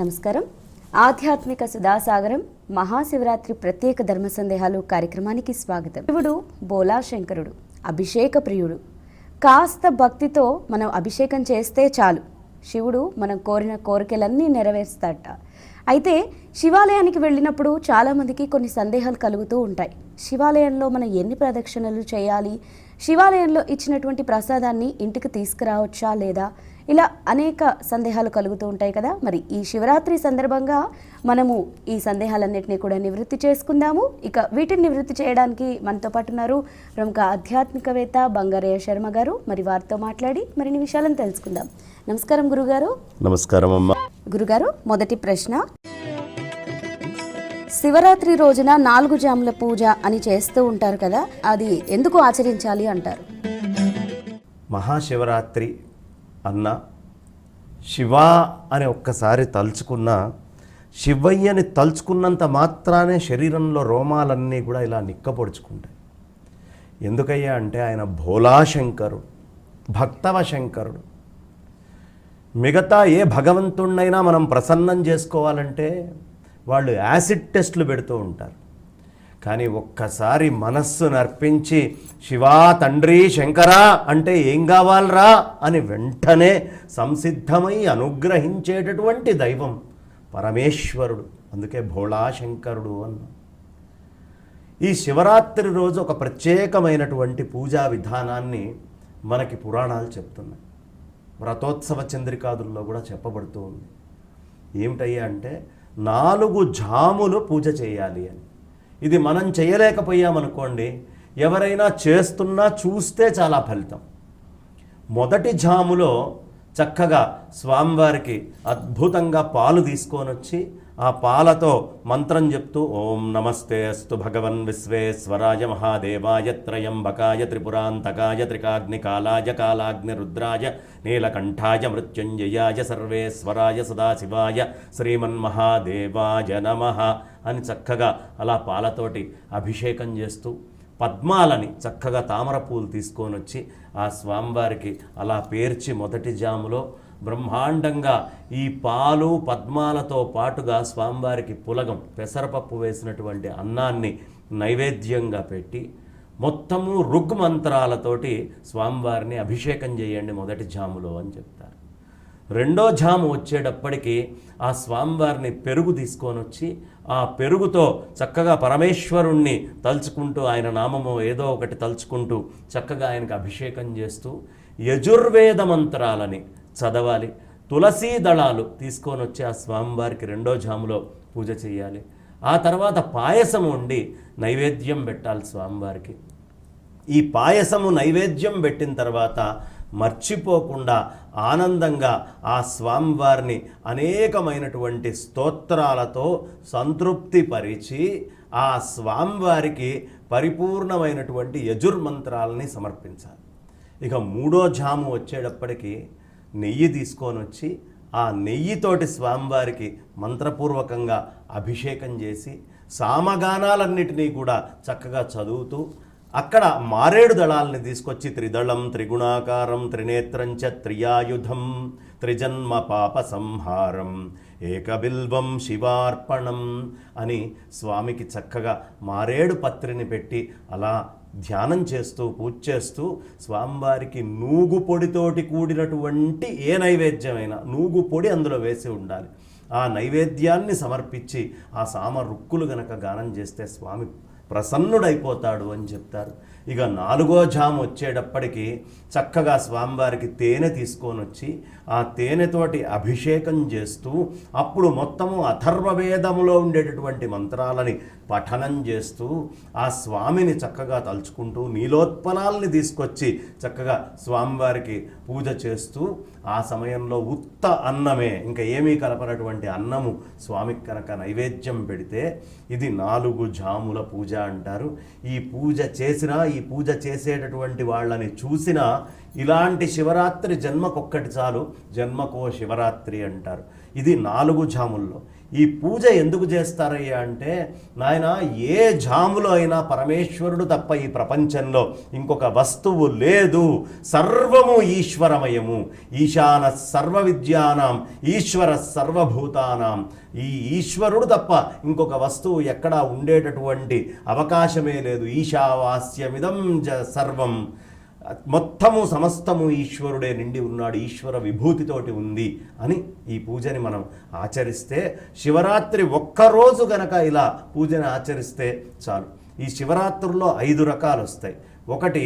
నమస్కారం. ఆధ్యాత్మిక సుధాసాగరం మహాశివరాత్రి ప్రత్యేక ధర్మ సందేహాలు కార్యక్రమానికి స్వాగతం. శివుడు బోలా శంకరుడు అభిషేక ప్రియుడు. కాస్త భక్తితో మనం అభిషేకం చేస్తే చాలు. శివుడు మనం కోరిన కోరికలన్నీ నెరవేరుస్తాట అయితే శివాలయానికి వెళ్ళినప్పుడు చాలామందికి కొన్ని సందేహాలు కలుగుతూ ఉంటాయి. శివాలయంలో మనం ఎన్ని ప్రదక్షిణలు చేయాలి? శివాలయంలో ఇచ్చినటువంటి ప్రసాదాన్ని ఇంటికి తీసుకురావచ్చా లేదా? ఇలా అనేక సందేహాలు కలుగుతూ ఉంటాయి కదా. మరి ఈ శివరాత్రి సందర్భంగా మనము ఈ సందేహాలన్నింటినీ కూడా నివృత్తి చేసుకుందాము. ఇక వీటిని నివృత్తి చేయడానికి మనతో పాటు ఉన్నారు ప్రముఖ ఆధ్యాత్మికవేత్త బంగారయ్య శర్మ గారు. మరి వారితో మాట్లాడి మరిన్ని విషయాలను తెలుసుకుందాం. నమస్కారం గురుగారు. నమస్కారం అమ్మ. గురుగారు మొదటి ప్రశ్న. శివరాత్రి రోజున నాలుగు జాముల పూజ అని చేస్తూ ఉంటారు కదా. అది ఎందుకు ఆచరించాలి అంటారు? మహాశివరాత్రి అన్న శివ అని ఒక్కసారి తలుచుకున్న శివయ్యని తలుచుకున్నంత మాత్రానే శరీరంలో రోమాలన్నీ కూడా ఇలా నిక్కపొడుచుకుంటాయి. ఎందుకయ్యా అంటే ఆయన భోలాశంకరుడు భక్తవ శంకరుడు మిగతా ఏ భగవంతుణ్ణైనా మనం ప్రసన్నం చేసుకోవాలంటే వాళ్ళు యాసిడ్ టెస్టులు పెడుతూ ఉంటారు. కానీ ఒక్కసారి మనస్సు నర్పించి శివా తండ్రి శంకరా అంటే ఏం కావాలరా? అని వెంటనే సంసిద్ధమై అనుగ్రహించేటటువంటి దైవం పరమేశ్వరుడు. అందుకే భోళాశంకరుడు అన్న. ఈ శివరాత్రి రోజు ఒక ప్రత్యేకమైనటువంటి పూజా విధానాన్ని మనకి పురాణాలు చెప్తున్నాయి. వ్రతోత్సవ చంద్రికాదుల్లో కూడా చెప్పబడుతూ ఉంది. ఏమిటయ్యా అంటే నాలుగు జాములు పూజ చేయాలి అని. ఇది మనం చేయలేకపోయామనుకోండి ఎవరైనా చేస్తున్నా చూస్తే చాలా ఫలితం. మొదటి జాములో చక్కగా స్వామివారికి అద్భుతంగా పాలు తీసుకొని వచ్చి ఆ పాలతో మంత్రం చెప్తూ ఓం నమస్తే అస్తు భగవన్ విశ్వేశ్వరాయ మహాదేవాయ త్రయంబకాయ త్రిపురాంతకాయ త్రికాగ్నికాలాయ కాలాగ్ని రుద్రాయ నీలకంఠాయ మృత్యుంజయాయ సర్వేశ్వరాయ సదాశివాయ శ్రీమన్మహాదేవాయ నమ అని చక్కగా అలా పాలతోటి అభిషేకం చేస్తూ పద్మాలని చక్కగా తామర పూలు తీసుకొని వచ్చి ఆ స్వామివారికి అలా పేర్చి మొదటి జాములో బ్రహ్మాండంగా ఈ పాలు పద్మాలతో పాటుగా స్వామివారికి పులగం పెసరపప్పు వేసినటువంటి అన్నాన్ని నైవేద్యంగా పెట్టి మొత్తము రుగ్ మంత్రాలతోటి స్వామివారిని అభిషేకం చేయండి మొదటి జాములో అని చెప్తారు. రెండో జాము వచ్చేటప్పటికి ఆ స్వామివారిని పెరుగు తీసుకొని వచ్చి ఆ పెరుగుతో చక్కగా పరమేశ్వరుణ్ణి తలుచుకుంటూ ఆయన నామము ఏదో ఒకటి తలుచుకుంటూ చక్కగా ఆయనకు అభిషేకం చేస్తూ యజుర్వేద మంత్రాలని చదవాలి. తులసీ దళాలు తీసుకొని వచ్చి ఆ స్వామివారికి రెండో జాములో పూజ చేయాలి. ఆ తర్వాత పాయసం వండి నైవేద్యం పెట్టాలి స్వామివారికి. ఈ పాయసము నైవేద్యం పెట్టిన తర్వాత మర్చిపోకుండా ఆనందంగా ఆ స్వామివారిని అనేకమైనటువంటి స్తోత్రాలతో సంతృప్తి పరిచి ఆ స్వామివారికి పరిపూర్ణమైనటువంటి యజుర్మంత్రాలని సమర్పించాలి. ఇక మూడో జాము వచ్చేటప్పటికి నెయ్యి తీసుకొని వచ్చి ఆ నెయ్యితోటి స్వామివారికి మంత్రపూర్వకంగా అభిషేకం చేసి సామగానాలన్నిటినీ కూడా చక్కగా చదువుతూ అక్కడ మారేడు దళాలని తీసుకొచ్చి త్రిదళం త్రిగుణాకారం త్రినేత్రంచ త్రియాయుధం త్రిజన్మ పాప సంహారం ఏకబిల్వం శివార్పణం అని స్వామికి చక్కగా మారేడు పత్రిని పెట్టి అలా ధ్యానం చేస్తూ పూజ చేస్తూ స్వామివారికి నూగు పొడితోటి కూడినటువంటి ఏ నైవేద్యమైనా నూగు పొడి అందులో వేసి ఉండాలి. ఆ నైవేద్యాన్ని సమర్పించి ఆ సామ రుక్కులు గనక గానం చేస్తే స్వామి ప్రసన్నుడైపోతాడు అని చెప్తారు. ఇక నాలుగో జాము వచ్చేటప్పటికి చక్కగా స్వామివారికి తేనె తీసుకొని వచ్చి ఆ తేనెతోటి అభిషేకం చేస్తూ అప్పుడు మొత్తము అథర్వవేదములో ఉండేటటువంటి మంత్రాలని పఠనం చేస్తూ ఆ స్వామిని చక్కగా తలుచుకుంటూ నీలోత్పలాల్ని తీసుకొచ్చి చక్కగా స్వామివారికి పూజ చేస్తూ ఆ సమయంలో ఉత్త అన్నమే ఇంకా ఏమీ కలపనటువంటి అన్నము స్వామికి కనుక నైవేద్యం పెడితే ఇది నాలుగు జాముల పూజ అంటారు. ఈ పూజ చేసినా ఈ పూజ చేసేటటువంటి వాళ్ళని చూసినా ఇలాంటి శివరాత్రి జన్మకొక్కటి చాలు. జన్మకో శివరాత్రి అంటారు. ఇది నాలుగు జాముల్లో. ఈ పూజ ఎందుకు చేస్తారయ్యా అంటే నాయన ఏ జాములో అయినా పరమేశ్వరుడు తప్ప ఈ ప్రపంచంలో ఇంకొక వస్తువు లేదు. సర్వము ఈశ్వరమయము. ఈశాన సర్వ విద్యానాం ఈశ్వర సర్వభూతానాం. ఈ ఈశ్వరుడు తప్ప ఇంకొక వస్తువు ఎక్కడా ఉండేటటువంటి అవకాశమే లేదు. ఈశావాస్యమిదం జ సర్వం. మొత్తము సమస్తము ఈశ్వరుడే నిండి ఉన్నాడు ఈశ్వర విభూతితోటి ఉంది అని ఈ పూజని మనం ఆచరిస్తే శివరాత్రి ఒక్కరోజు గనక ఇలా పూజని ఆచరిస్తే చాలు. ఈ శివరాత్రుల్లో ఐదు రకాలు వస్తాయి ఒకటి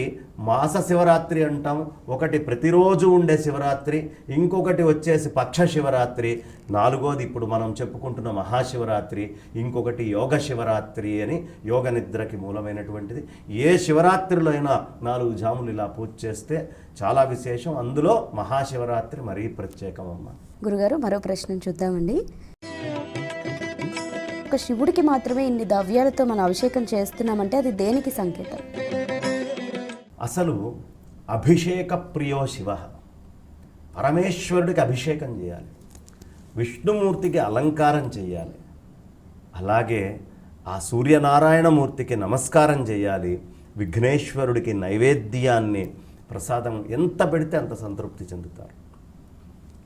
మాస శివరాత్రి అంటాం ఒకటి ప్రతిరోజు ఉండే శివరాత్రి ఇంకొకటి వచ్చేసి పక్ష శివరాత్రి. నాలుగోది ఇప్పుడు మనం చెప్పుకుంటున్న మహాశివరాత్రి ఇంకొకటి యోగ శివరాత్రి అని యోగ నిద్రకి మూలమైనటువంటిది. ఏ శివరాత్రిలో అయినా నాలుగు జాములు ఇలా పూజ చేస్తే చాలా విశేషం. అందులో మహాశివరాత్రి మరీ ప్రత్యేకం అమ్మ గురుగారు మరో ప్రశ్న చూద్దామండి. ఒక శివుడికి మాత్రమే ఇన్ని ద్రవ్యాలతో మనం అభిషేకం చేస్తున్నామంటే అది దేనికి సంకేతం? అసలు అభిషేక ప్రియో శివ. పరమేశ్వరుడికి అభిషేకం చేయాలి. విష్ణుమూర్తికి అలంకారం చేయాలి. అలాగే ఆ సూర్యనారాయణమూర్తికి నమస్కారం చేయాలి. విఘ్నేశ్వరుడికి నైవేద్యాన్ని ప్రసాదం ఎంత పెడితే అంత సంతృప్తి చెందుతారు.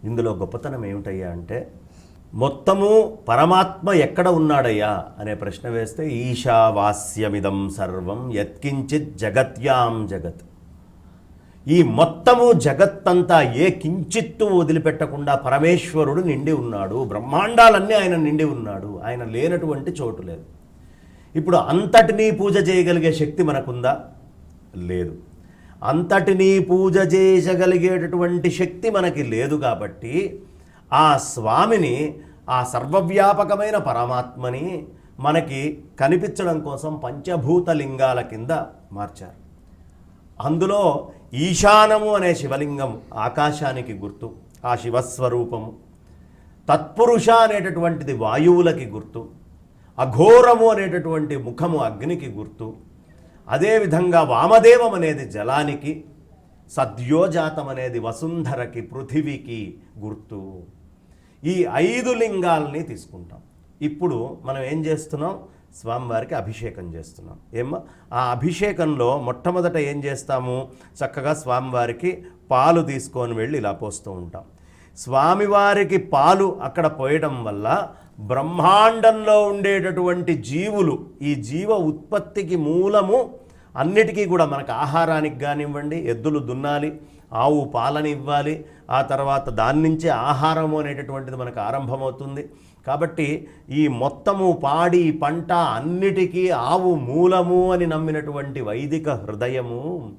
ఇందులో గొప్పతనం ఏమిటయ్యా అంటే మొత్తము పరమాత్మ ఎక్కడ ఉన్నాడయ్యా? అనే ప్రశ్న వేస్తే ఈశావాస్యమిదం సర్వం యత్కించిత్ జగత్యాం జగత్. ఈ మొత్తము జగత్తంతా ఏ కించిత్తు వదిలిపెట్టకుండా పరమేశ్వరుడు నిండి ఉన్నాడు బ్రహ్మాండాలన్నీ ఆయన నిండి ఉన్నాడు ఆయన లేనటువంటి చోటు లేదు. ఇప్పుడు అంతటినీ పూజ చేయగలిగే శక్తి మనకుందా? లేదు. అంతటినీ పూజ చేయగలిగేటటువంటి శక్తి మనకి లేదు కాబట్టి ఆ స్వామిని ఆ సర్వవ్యాపకమైన పరమాత్మని మనకి కనిపించడం కోసం పంచభూత లింగాల కింద మార్చారు. అందులో ఈశానము అనే శివలింగం ఆకాశానికి గుర్తు ఆ శివస్వరూపము. తత్పురుష అనేటటువంటిది వాయువులకి గుర్తు అఘోరము అనేటటువంటి ముఖము అగ్నికి గుర్తు. అదేవిధంగా వామదేవం అనేది జలానికి సద్యోజాతం అనేది వసుంధరకి పృథివీకి గుర్తు. ఈ ఐదు లింగాల్ని తీసుకుంటాం. ఇప్పుడు మనం ఏం చేస్తున్నాం? స్వామివారికి అభిషేకం చేస్తున్నాం. ఏమో ఆ అభిషేకంలో మొట్టమొదట ఏం చేస్తాము? చక్కగా స్వామివారికి పాలు తీసుకొని వెళ్ళి ఇలా పోస్తూ ఉంటాం. స్వామివారికి పాలు అక్కడ పోయడం వల్ల బ్రహ్మాండంలో ఉండేటటువంటి జీవులు ఈ జీవ ఉత్పత్తికి మూలము అన్నిటికీ కూడా మనకు ఆహారానికి కానివ్వండి ఎద్దులు దున్నాలి ఆవు పాలని ఇవ్వాలి ఆ తర్వాత దాని నుంచే ఆహారము అనేటటువంటిది మనకు ఆరంభమవుతుంది. కాబట్టి ఈ మొత్తము పాడి పంట అన్నిటికీ ఆవు మూలము అని నమ్మినటువంటి వైదిక హృదయము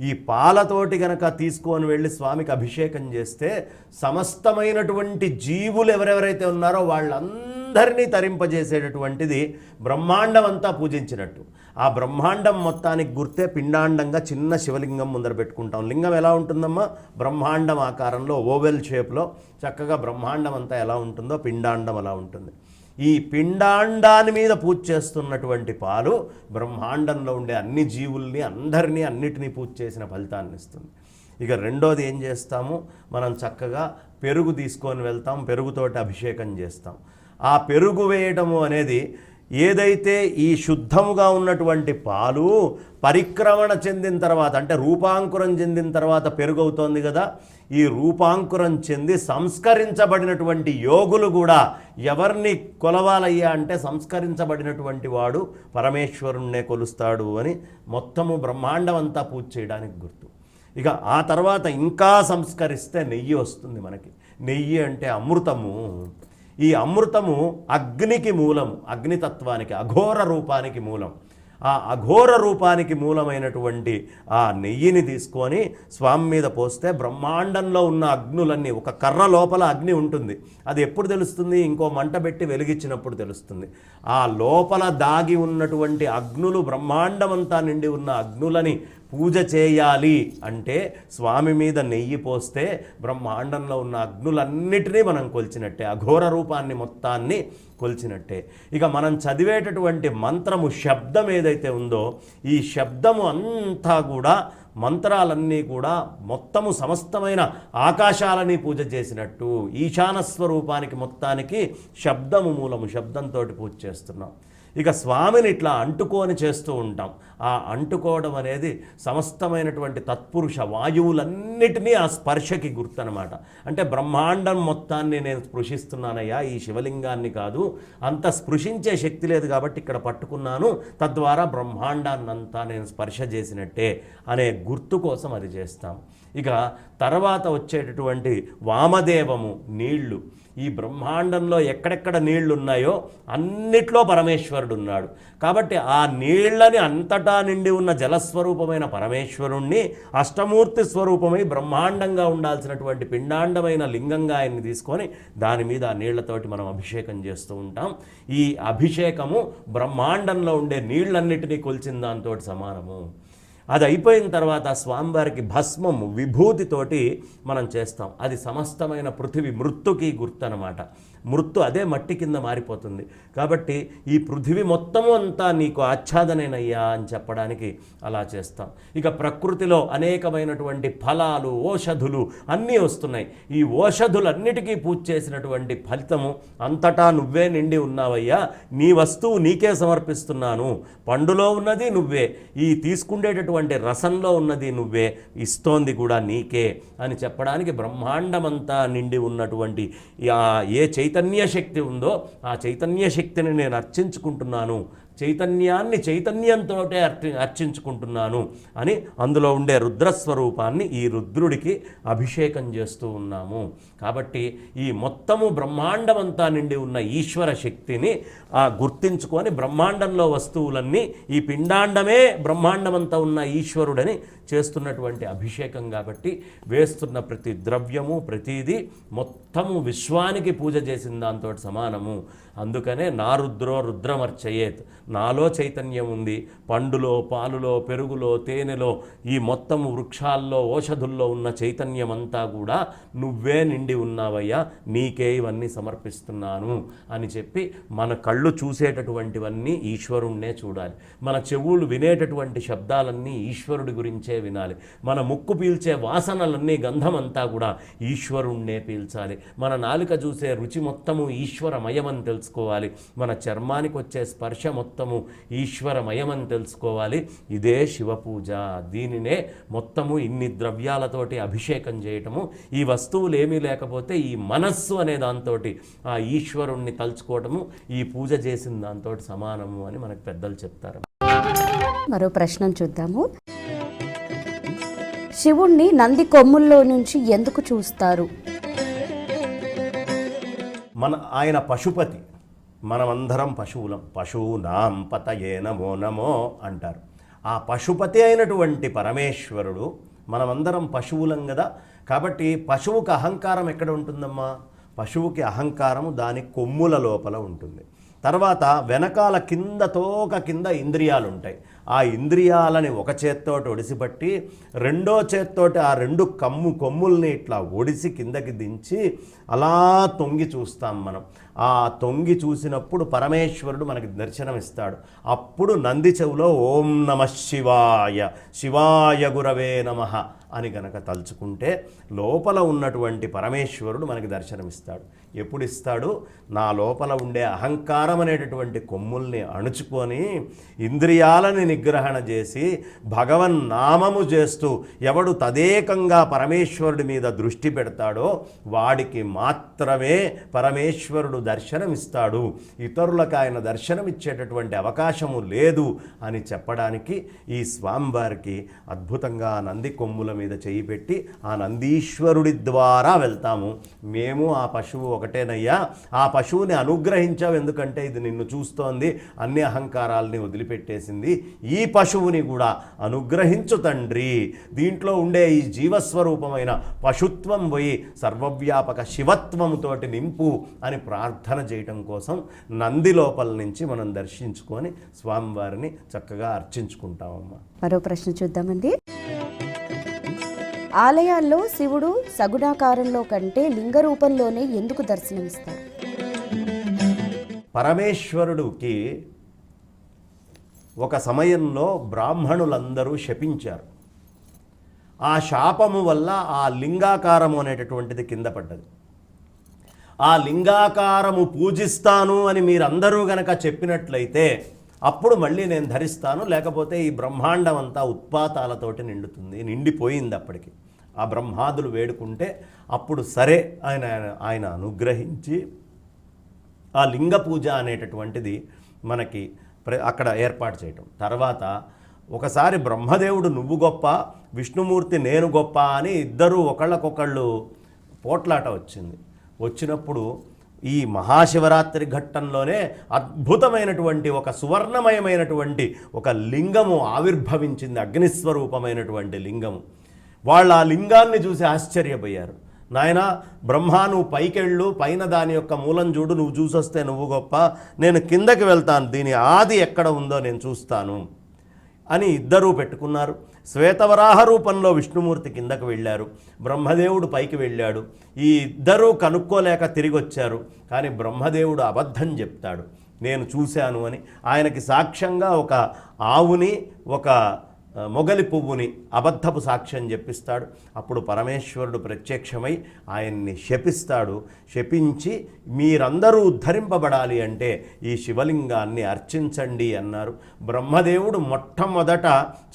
ఈ పాలతోటి గనక తీసుకొని వెళ్ళి స్వామికి అభిషేకం చేస్తే సమస్తమైనటువంటి జీవులు ఎవరెవరైతే ఉన్నారో వాళ్ళందరినీ తరింపజేసేటటువంటిది బ్రహ్మాండం అంతా పూజించినట్టు. ఆ బ్రహ్మాండం మొత్తానికి గుర్తే పిండాండంగా చిన్న శివలింగం ముందర పెట్టుకుంటాం. లింగం ఎలా ఉంటుందమ్మా? బ్రహ్మాండం ఆకారంలో ఓవెల్ షేప్లో చక్కగా బ్రహ్మాండం అంతా ఎలా ఉంటుందో పిండాండం అలా ఉంటుంది. ఈ పిండాండాన్ని మీద పూజ చేస్తున్నటువంటి పాలు బ్రహ్మాండంలో ఉండే అన్ని జీవుల్ని అందరినీ అన్నిటినీ పూజ చేసిన ఫలితాన్ని ఇస్తుంది. ఇక రెండోది ఏం చేస్తాము? మనం చక్కగా పెరుగు తీసుకొని వెళ్తాం పెరుగుతోటి అభిషేకం చేస్తాం. ఆ పెరుగు వేయటము అనేది ఏదైతే ఈ శుద్ధముగా ఉన్నటువంటి పాలు పరిక్రమణ చెందిన తర్వాత అంటే రూపాంకురం చెందిన తర్వాత పెరుగవుతోంది కదా ఈ రూపాంకురం చెంది సంస్కరించబడినటువంటి యోగులు కూడా ఎవరిని కొలవాలయ్యా అంటే సంస్కరించబడినటువంటి వాడు పరమేశ్వరుణ్ణే కొలుస్తాడు అని మొత్తము బ్రహ్మాండం అంతా పూజ చేయడానికి గుర్తు. ఇక ఆ తర్వాత ఇంకా సంస్కరిస్తే నెయ్యి వస్తుంది మనకి. నెయ్యి అంటే అమృతము. ఈ అమృతము అగ్నికి మూలం అగ్నితత్వానికి అఘోర రూపానికి మూలం. ఆ అఘోర రూపానికి మూలమైనటువంటి ఆ నెయ్యిని తీసుకొని స్వామి మీద పోస్తే బ్రహ్మాండంలో ఉన్న అగ్నులన్నీ ఒక కర్ర లోపల అగ్ని ఉంటుంది. అది ఎప్పుడు తెలుస్తుంది? ఇంకో మంట పెట్టి వెలిగించినప్పుడు తెలుస్తుంది. ఆ లోపల దాగి ఉన్నటువంటి అగ్నులు బ్రహ్మాండమంతా నిండి ఉన్న అగ్నులని పూజ చేయాలి అంటే స్వామి మీద నెయ్యి పోస్తే బ్రహ్మాండంలో ఉన్న అగ్నులన్నిటినీ మనం కొలిచినట్టే అఘోర రూపాన్ని మొత్తాన్ని కొలిచినట్టే. ఇక మనం చదివేటటువంటి మంత్రము శబ్దం ఏదైతే ఉందో ఈ శబ్దము అంతా కూడా మంత్రాలన్నీ కూడా మొత్తము సమస్తమైన ఆకాశాలని పూజ చేసినట్టు ఈశాన స్వరూపానికి మొత్తానికి శబ్దము మూలము శబ్దంతో పూజ చేస్తున్నాం. ఇక స్వామిని ఇట్లా అంటుకొని చేస్తూ ఉంటాం. ఆ అంటుకోవడం అనేది సమస్తమైనటువంటి తత్పురుష వాయువులన్నిటినీ ఆ స్పర్శకి గుర్తనమాట. అంటే బ్రహ్మాండం మొత్తాన్ని నేను స్పృశిస్తున్నానయ్యా ఈ శివలింగాన్ని కాదు. అంత స్పృశించే శక్తి లేదు కాబట్టి ఇక్కడ పట్టుకున్నాను. తద్వారా బ్రహ్మాండాన్నంతా నేను స్పర్శ చేసినట్టే అనే గుర్తు కోసం అది చేస్తాం. ఇక తర్వాత వచ్చేటటువంటి వామదేవము నీళ్ళు. ఈ బ్రహ్మాండంలో ఎక్కడెక్కడ నీళ్ళున్నాయో అన్నిట్లో పరమేశ్వరుడు ఉన్నాడు కాబట్టి ఆ నీళ్ళని అంతటా నిండి ఉన్న జలస్వరూపమైన పరమేశ్వరుణ్ణి అష్టమూర్తి స్వరూపమై బ్రహ్మాండంగా ఉండాల్సినటువంటి పిండాండమైన లింగంగా ఆయన్ని తీసుకొని దాని మీద ఆ నీళ్ళతోటి మనం అభిషేకం చేస్తూ ఉంటాం. ఈ అభిషేకము బ్రహ్మాండంలో ఉండే నీళ్ళన్నిటినీ కొలిచిన దాంతో సమానము. అది అయిపోయిన తర్వాత స్వామివారికి భస్మము విభూతితోటి మనం చేస్తాం. అది సమస్తమైన పృథివీ మృత్తుకి గుర్తు అనమాట మృత్తు అదే మట్టి కింద మారిపోతుంది. కాబట్టి ఈ పృథివీ మొత్తము అంతా నీకు ఆచ్ఛాదనేనయ్యా అని చెప్పడానికి అలా చేస్తాం. ఇక ప్రకృతిలో అనేకమైనటువంటి ఫలాలు ఓషధులు అన్నీ వస్తున్నాయి. ఈ ఓషధులన్నిటికీ పూజ చేసినటువంటి ఫలితము అంతటా నువ్వే నిండి ఉన్నావయ్యా. నీ వస్తువు నీకే సమర్పిస్తున్నాను. పండులో ఉన్నది నువ్వే. ఈ తీసుకుండేటటువంటి రసంలో ఉన్నది నువ్వే. ఇస్తోంది కూడా నీకే అని చెప్పడానికి బ్రహ్మాండమంతా నిండి ఉన్నటువంటి ఏ చైతన్య చైతన్య శక్తి ఉందో ఆ చైతన్య శక్తిని నేను అర్చించుకుంటున్నాను. చైతన్యాన్ని చైతన్యంతో అర్చి అర్చించుకుంటున్నాను అని అందులో ఉండే రుద్రస్వరూపాన్ని ఈ రుద్రుడికి అభిషేకం చేస్తూ ఉన్నాము. కాబట్టి ఈ మొత్తము బ్రహ్మాండమంతా నిండి ఉన్న ఈశ్వర శక్తిని ఆ గుర్తించుకొని బ్రహ్మాండంలో వస్తువులన్నీ ఈ పిండాండమే బ్రహ్మాండమంతా ఉన్న ఈశ్వరుడని చేస్తున్నటువంటి అభిషేకం కాబట్టి వేస్తున్న ప్రతి ద్రవ్యము ప్రతిదీ మొత్తము విశ్వానికి పూజ చేసిన దాంతో సమానము. అందుకనే నా రుద్రో రుద్రమర్చయేత్. నాలో చైతన్యం ఉంది పండులో పాలులో పెరుగులో తేనెలో ఈ మొత్తం వృక్షాల్లో ఓషధుల్లో ఉన్న చైతన్యం అంతా కూడా నువ్వే నిండి ఉన్నావయ్యా. నీకే ఇవన్నీ సమర్పిస్తున్నాను అని చెప్పి మన కళ్ళు చూసేటటువంటివన్నీ ఈశ్వరుణ్ణే చూడాలి. మన చెవులు వినేటటువంటి శబ్దాలన్నీ ఈశ్వరుడి గురించే వినాలి. మన ముక్కు పీల్చే వాసనలన్నీ గంధమంతా కూడా ఈశ్వరుణ్ణే పీల్చాలి. మన నాలుక చూసే రుచి మొత్తము ఈశ్వరమయమని తెలుసుకోవాలి. మన చర్మానికి వచ్చే స్పర్శ మొత్తము ఈశ్వరమయమని తెలుసుకోవాలి. ఇదే శివ పూజ. దీనినే మొత్తము ఇన్ని ద్రవ్యాలతోటి అభిషేకం చేయటము. ఈ వస్తువులు ఏమీ లేకపోతే ఈ మనస్సు అనే దాంతో ఆ ఈశ్వరుణ్ణి తలుచుకోవటము ఈ పూజ చేసిన దాంతో సమానము అని మనకు పెద్దలు చెప్తారు. మరో ప్రశ్న చూద్దాము. శివుణ్ణి నంది కొమ్ముల్లో నుంచి ఎందుకు చూస్తారు? మన ఆయన పశుపతి. మనమందరం పశువులం. పశువునాం పతయే నమో నమో అంటారు. ఆ పశుపతి అయినటువంటి పరమేశ్వరుడు మనమందరం పశువులం కదా కాబట్టి పశువుకి అహంకారం ఎక్కడ ఉంటుందమ్మా? పశువుకి అహంకారము దాని కొమ్ముల లోపల ఉంటుంది. తర్వాత వెనకాల కింద తోక కింద ఇంద్రియాలు ఉంటాయి ఆ ఇంద్రియాలని ఒక చేత్తోటి ఒడిసిపట్టి రెండో చేత్తోటి ఆ రెండు కమ్ము కొమ్ముల్ని ఇట్లా ఒడిసి కిందకి దించి అలా తొంగి చూస్తాం మనం. ఆ తొంగి చూసినప్పుడు పరమేశ్వరుడు మనకి దర్శనమిస్తాడు. అప్పుడు నంది చెవులో ఓం నమ శివాయ శివాయ గురవే నమ అని గనక తలుచుకుంటే లోపల ఉన్నటువంటి పరమేశ్వరుడు మనకి దర్శనమిస్తాడు. ఎప్పుడు ఇస్తాడు? నా లోపల ఉండే అహంకారం అనేటటువంటి కొమ్ముల్ని అణుచుకొని ఇంద్రియాలని నిగ్రహణ చేసి భగవన్ నామము చేస్తూ ఎవడు తదేకంగా పరమేశ్వరుడి మీద దృష్టి పెడతాడో వాడికి మాత్రమే పరమేశ్వరుడు దర్శనమిస్తాడు. ఇతరులకు ఆయన దర్శనమిచ్చేటటువంటి అవకాశము లేదు అని చెప్పడానికి ఈ స్వామివారికి అద్భుతంగా నంది కొమ్ముల మీద చేయి పెట్టి ఆ నందీశ్వరుడి ద్వారా వెళ్తాము. మేము ఆ పశువు ఒకటేనయ్యా. ఆ పశువుని అనుగ్రహించావు ఎందుకంటే ఇది నిన్ను చూస్తోంది. అన్ని అహంకారాలని వదిలిపెట్టేసింది. ఈ పశువుని కూడా అనుగ్రహించు తండ్రి. దీంట్లో ఉండే ఈ జీవస్వరూపమైన పశుత్వం పోయి సర్వవ్యాపక శివత్వముతోటి నింపు అని ప్రార్థన చేయటం కోసం నంది లోపల నుంచి మనం దర్శించుకొని స్వామివారిని చక్కగా అర్చించుకుంటామమ్మా. మరో ప్రశ్న చూద్దామండి. ఆలయాల్లో శివుడు సగుణాకారంలో కంటే లింగ రూపంలోనే ఎందుకు దర్శనమిస్తారు? పరమేశ్వరుడికి ఒక సమయంలో బ్రాహ్మణులందరూ శపించారు. ఆ శాపము వల్ల ఆ లింగాకారము అనేటటువంటిది కింద పడ్డది. ఆ లింగాకారము పూజిస్తాను అని మీరందరూ గనక చెప్పినట్లయితే అప్పుడు మళ్ళీ నేను ధరిస్తాను లేకపోతే ఈ బ్రహ్మాండం అంతా ఉత్పాతాలతోటి నిండుతుంది నిండిపోయింది అప్పటికి. ఆ బ్రహ్మాదులు వేడుకుంటే అప్పుడు సరే ఆయన ఆయన అనుగ్రహించి ఆ లింగ పూజ అనేటటువంటిది మనకి అక్కడ ఏర్పాటు చేయటం. తర్వాత ఒకసారి బ్రహ్మదేవుడు నువ్వు గొప్ప విష్ణుమూర్తి నేను గొప్ప అని ఇద్దరూ ఒకళ్ళకొకళ్ళు పోట్లాట వచ్చింది. వచ్చినప్పుడు ఈ మహాశివరాత్రి ఘట్టంలోనే అద్భుతమైనటువంటి ఒక సువర్ణమయమైనటువంటి ఒక లింగము ఆవిర్భవించింది అగ్నిస్వరూపమైనటువంటి లింగము. వాళ్ళు ఆ లింగాన్ని చూసి ఆశ్చర్యపోయారు. నాయన బ్రహ్మ నువ్వు పైకెళ్ళు పైన దాని యొక్క మూలం చూడు నువ్వు చూసొస్తే నువ్వు గొప్ప. నేను కిందకి వెళ్తాను దీని ఆది ఎక్కడ ఉందో నేను చూస్తాను అని ఇద్దరూ పెట్టుకున్నారు. శ్వేతవరాహ రూపంలో విష్ణుమూర్తి కిందకు వెళ్ళారు. బ్రహ్మదేవుడు పైకి వెళ్ళాడు. ఈ ఇద్దరూ కనుక్కోలేక తిరిగి వచ్చారు కానీ బ్రహ్మదేవుడు అబద్ధం చెప్తాడు. నేను చూశాను అని. ఆయనకి సాక్ష్యంగా ఒక ఆవుని ఒక మొగలి పువ్వుని అబద్ధపు సాక్ష్యం చెప్పిస్తాడు. అప్పుడు పరమేశ్వరుడు ప్రత్యక్షమై ఆయన్ని శపిస్తాడు. శపించి మీరందరూ ఉద్ధరింపబడాలి అంటే ఈ శివలింగాన్ని అర్చించండి అన్నారు. బ్రహ్మదేవుడు మొట్టమొదట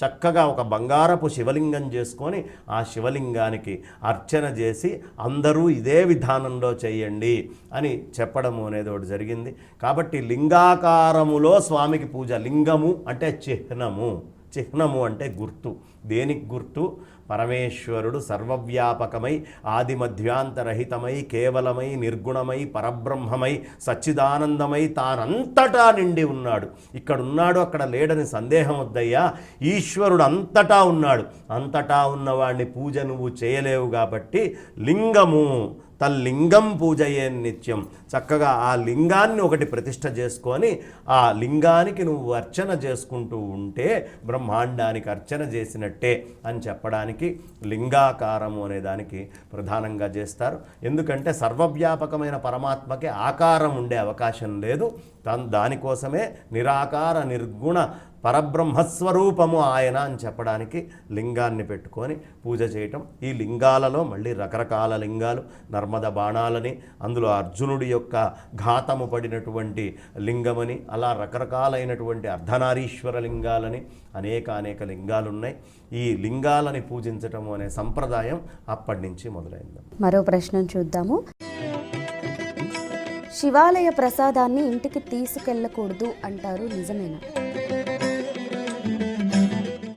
చక్కగా ఒక బంగారపు శివలింగం చేసుకొని ఆ శివలింగానికి అర్చన చేసి అందరూ ఇదే విధానంలో చేయండి అని చెప్పడము అనేది ఒకటి జరిగింది. కాబట్టి లింగాకారములో స్వామికి పూజ లింగము అంటే చిహ్నము. చిహ్నము అంటే గుర్తు. దేనికి గుర్తు? పరమేశ్వరుడు సర్వవ్యాపకమై ఆది మధ్యాంతరహితమై కేవలమై నిర్గుణమై పరబ్రహ్మమై సచ్చిదానందమై తానంతటా నిండి ఉన్నాడు. ఇక్కడ ఉన్నాడు అక్కడ లేడని సందేహం వద్దయ్యా. ఈశ్వరుడు అంతటా ఉన్నాడు. అంతటా ఉన్నవాడిని పూజ నువ్వు చేయలేవు కాబట్టి లింగము తల్లింగం పూజయే నిత్యం. చక్కగా ఆ లింగాన్ని ఒకటి ప్రతిష్ట చేసుకొని ఆ లింగానికి నువ్వు అర్చన చేసుకుంటూ ఉంటే బ్రహ్మాండానికి అర్చన చేసినట్టే అని చెప్పడానికి లింగాకారము అనే దానికి ప్రధానంగా చేస్తారు. ఎందుకంటే సర్వవ్యాపకమైన పరమాత్మకి ఆకారం ఉండే అవకాశం లేదు. తన్ దానికోసమే నిరాకార నిర్గుణ పరబ్రహ్మస్వరూపము ఆయన అని చెప్పడానికి లింగాన్ని పెట్టుకొని పూజ చేయటం. ఈ లింగాలలో మళ్ళీ రకరకాల లింగాలు నర్మద బాణాలని అందులో అర్జునుడి యొక్క ఘాతము పడినటువంటి లింగమని అలా రకరకాలైనటువంటి అర్ధనారీశ్వర లింగాలని అనేక అనేక లింగాలు ఉన్నాయి ఈ లింగాలని పూజించటము అనే సంప్రదాయం అప్పటి నుంచి మొదలైంది. మరో ప్రశ్న చూద్దాము. శివాలయ ప్రసాదాన్ని ఇంటికి తీసుకెళ్ళకూడదు అంటారు నిజమేనా?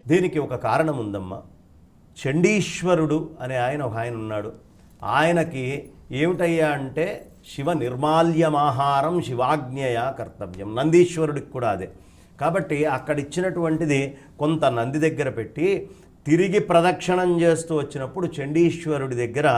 దీనికి ఒక కారణం ఉందమ్మా. చండీశ్వరుడు అనే ఆయన ఒక ఆయన ఉన్నాడు. ఆయనకి ఏమిటయ్యా అంటే శివ నిర్మాల్యమాహారం శివాజ్ఞయ కర్తవ్యం. నందీశ్వరుడికి కూడా అదే. కాబట్టి అక్కడ ఇచ్చినటువంటిది కొంత నంది దగ్గర పెట్టి తిరిగి ప్రదక్షిణం చేస్తూ వచ్చినప్పుడు చండీశ్వరుడి దగ్గర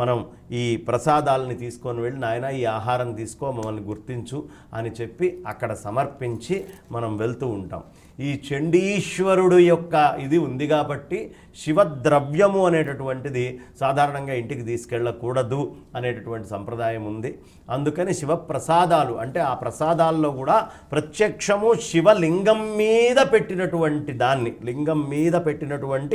మనం ఈ ప్రసాదాలని తీసుకొని వెళ్ళి నాయన ఈ ఆహారం తీసుకో మమ్మల్ని గుర్తించు అని చెప్పి అక్కడ సమర్పించి మనం వెళ్తూ ఉంటాం. ఈ చండీశ్వరుడు యొక్క ఇది ఉంది కాబట్టి శివద్రవ్యము అనేటటువంటిది సాధారణంగా ఇంటికి తీసుకెళ్ళకూడదు అనేటటువంటి సంప్రదాయం ఉంది. అందుకని శివప్రసాదాలు అంటే ఆ ప్రసాదాల్లో కూడా ప్రత్యక్షము శివలింగం మీద పెట్టినటువంటి దాన్ని లింగం మీద పెట్టినటువంటి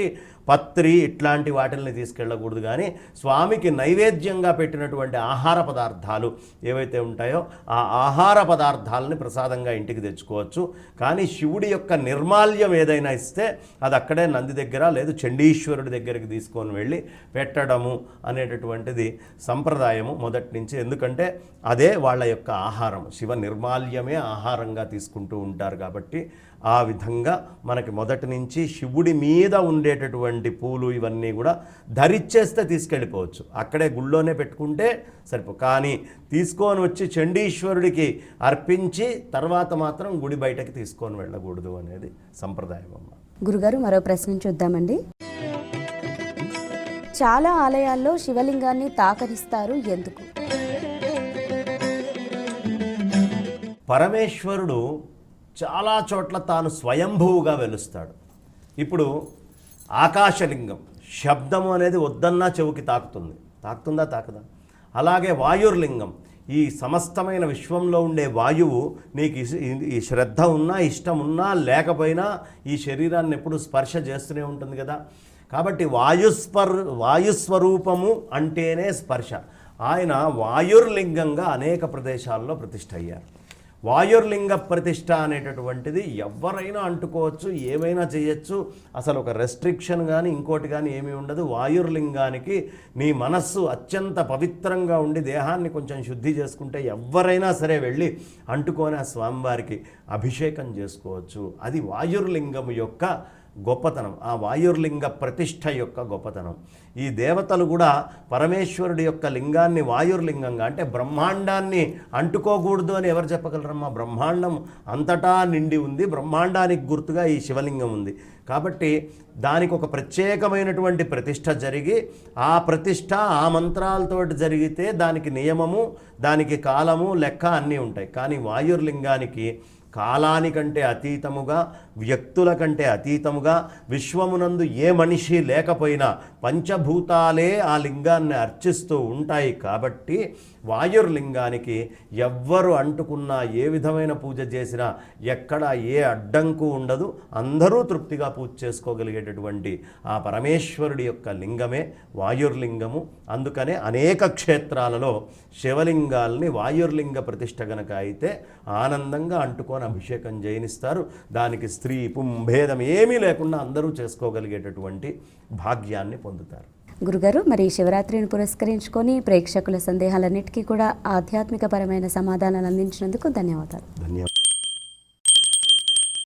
పత్రి ఇట్లాంటి వాటిల్ని తీసుకెళ్ళకూడదు. కానీ స్వామికి నైవేద్యంగా పెట్టినటువంటి ఆహార పదార్థాలు ఏవైతే ఉంటాయో ఆ ఆహార పదార్థాలని ప్రసాదంగా ఇంటికి తెచ్చుకోవచ్చు. కానీ శివుడి యొక్క నిర్మాల్యం ఏదైనా ఇస్తే అది అక్కడే నంది దగ్గర లేదు చండీశ్వరుడి దగ్గరికి తీసుకొని వెళ్ళి పెట్టడము అనేటటువంటిది సంప్రదాయము మొదటి నుంచి. ఎందుకంటే అదే వాళ్ళ యొక్క ఆహారం. శివ నిర్మాల్యమే ఆహారంగా తీసుకుంటూ ఉంటారు కాబట్టి ఆ విధంగా మనకి మొదటి నుంచి శివుడి మీద ఉండేటటువంటి పూలు ఇవన్నీ కూడా ధరిచ్చేస్తే తీసుకెళ్ళిపోవచ్చు. అక్కడే గుళ్ళోనే పెట్టుకుంటే సరిపో కానీ తీసుకొని వచ్చి చండీశ్వరుడికి అర్పించి తర్వాత మాత్రం గుడి బయటకి తీసుకొని వెళ్ళకూడదు అనేది సంప్రదాయం అమ్మ. గురుగారు మరో ప్రశ్న చూద్దామండి చాలా ఆలయాల్లో శివలింగాన్ని తాకరిస్తారు ఎందుకు? పరమేశ్వరుడు చాలా చోట్ల తాను స్వయంభువుగా వెలుస్తాడు. ఇప్పుడు ఆకాశలింగం శబ్దము అనేది వద్దన్నా చెవుకి తాకుతుంది. తాకుతుందా తాకదా? అలాగే వాయుర్లింగం ఈ సమస్తమైన విశ్వంలో ఉండే వాయువు నీకు ఈ శ్రద్ధ ఉన్నా ఇష్టం ఉన్నా లేకపోయినా ఈ శరీరాన్ని ఎప్పుడు స్పర్శ చేస్తూనే ఉంటుంది కదా. కాబట్టి వాయుస్పర్ వాయుస్వరూపము అంటేనే స్పర్శ. ఆయన వాయుర్లింగంగా అనేక ప్రదేశాల్లో ప్రతిష్ట అయ్యారు. వాయుర్లింగ ప్రతిష్ట అనేటటువంటిది ఎవరైనా అంటుకోవచ్చు ఏమైనా చేయొచ్చు. అసలు ఒక రెస్ట్రిక్షన్ కానీ ఇంకోటి కానీ ఏమీ ఉండదు. వాయుర్లింగానికి నీ మనస్సు అత్యంత పవిత్రంగా ఉండి దేహాన్ని కొంచెం శుద్ధి చేసుకుంటే ఎవరైనా సరే వెళ్ళి అంటుకొని ఆ స్వామివారికి అభిషేకం చేసుకోవచ్చు. అది వాయుర్లింగం యొక్క గొప్పతనం ఆ వాయుర్లింగ ప్రతిష్ట యొక్క గొప్పతనం. ఈ దేవతలు కూడా పరమేశ్వరుడి యొక్క లింగాన్ని వాయుర్లింగంగా అంటే బ్రహ్మాండాన్ని అంటుకోకూడదు అని ఎవరు చెప్పగలరమ్మా? బ్రహ్మాండం అంతటా నిండి ఉంది బ్రహ్మాండానికి గుర్తుగా ఈ శివలింగం ఉంది. కాబట్టి దానికి ఒక ప్రత్యేకమైనటువంటి ప్రతిష్ట జరిగి ఆ ప్రతిష్ట ఆ మంత్రాలతో జరిగితే దానికి నియమము దానికి కాలము లెక్క అన్నీ ఉంటాయి. కానీ వాయుర్లింగానికి కాలానికంటే అతీతముగా వ్యక్తుల కంటే అతీతముగా విశ్వమునందు ఏ మనిషి లేకపోయినా పంచభూతాలే ఆ లింగాన్ని అర్చిస్తూ ఉంటాయి కాబట్టి వాయుర్లింగానికి ఎవ్వరు అంటుకున్నా ఏ విధమైన పూజ చేసినా ఎక్కడ ఏ అడ్డంకు ఉండదు. అందరూ తృప్తిగా పూజ చేసుకోగలిగేటటువంటి ఆ పరమేశ్వరుడి యొక్క లింగమే వాయుర్లింగము. అందుకనే అనేక క్షేత్రాలలో శివలింగాల్ని వాయుర్లింగ ప్రతిష్ట గనక అయితే ఆనందంగా అంటుకొని అభిషేకం చేయనిస్తారు దానికి స్త్రీ పుం భేదం ఏమీ లేకుండా అందరూ చేసుకోగలిగేటటువంటి భాగ్యాన్ని పొందుతారు. గురుగారు మరి శివరాత్రిని పురస్కరించుకొని ప్రేక్షకుల సందేహాలన్నిటికీ కూడా ఆధ్యాత్మికపరమైన సమాధానాలు అందించినందుకు ధన్యవాదాలు. ధన్యవాదాలు.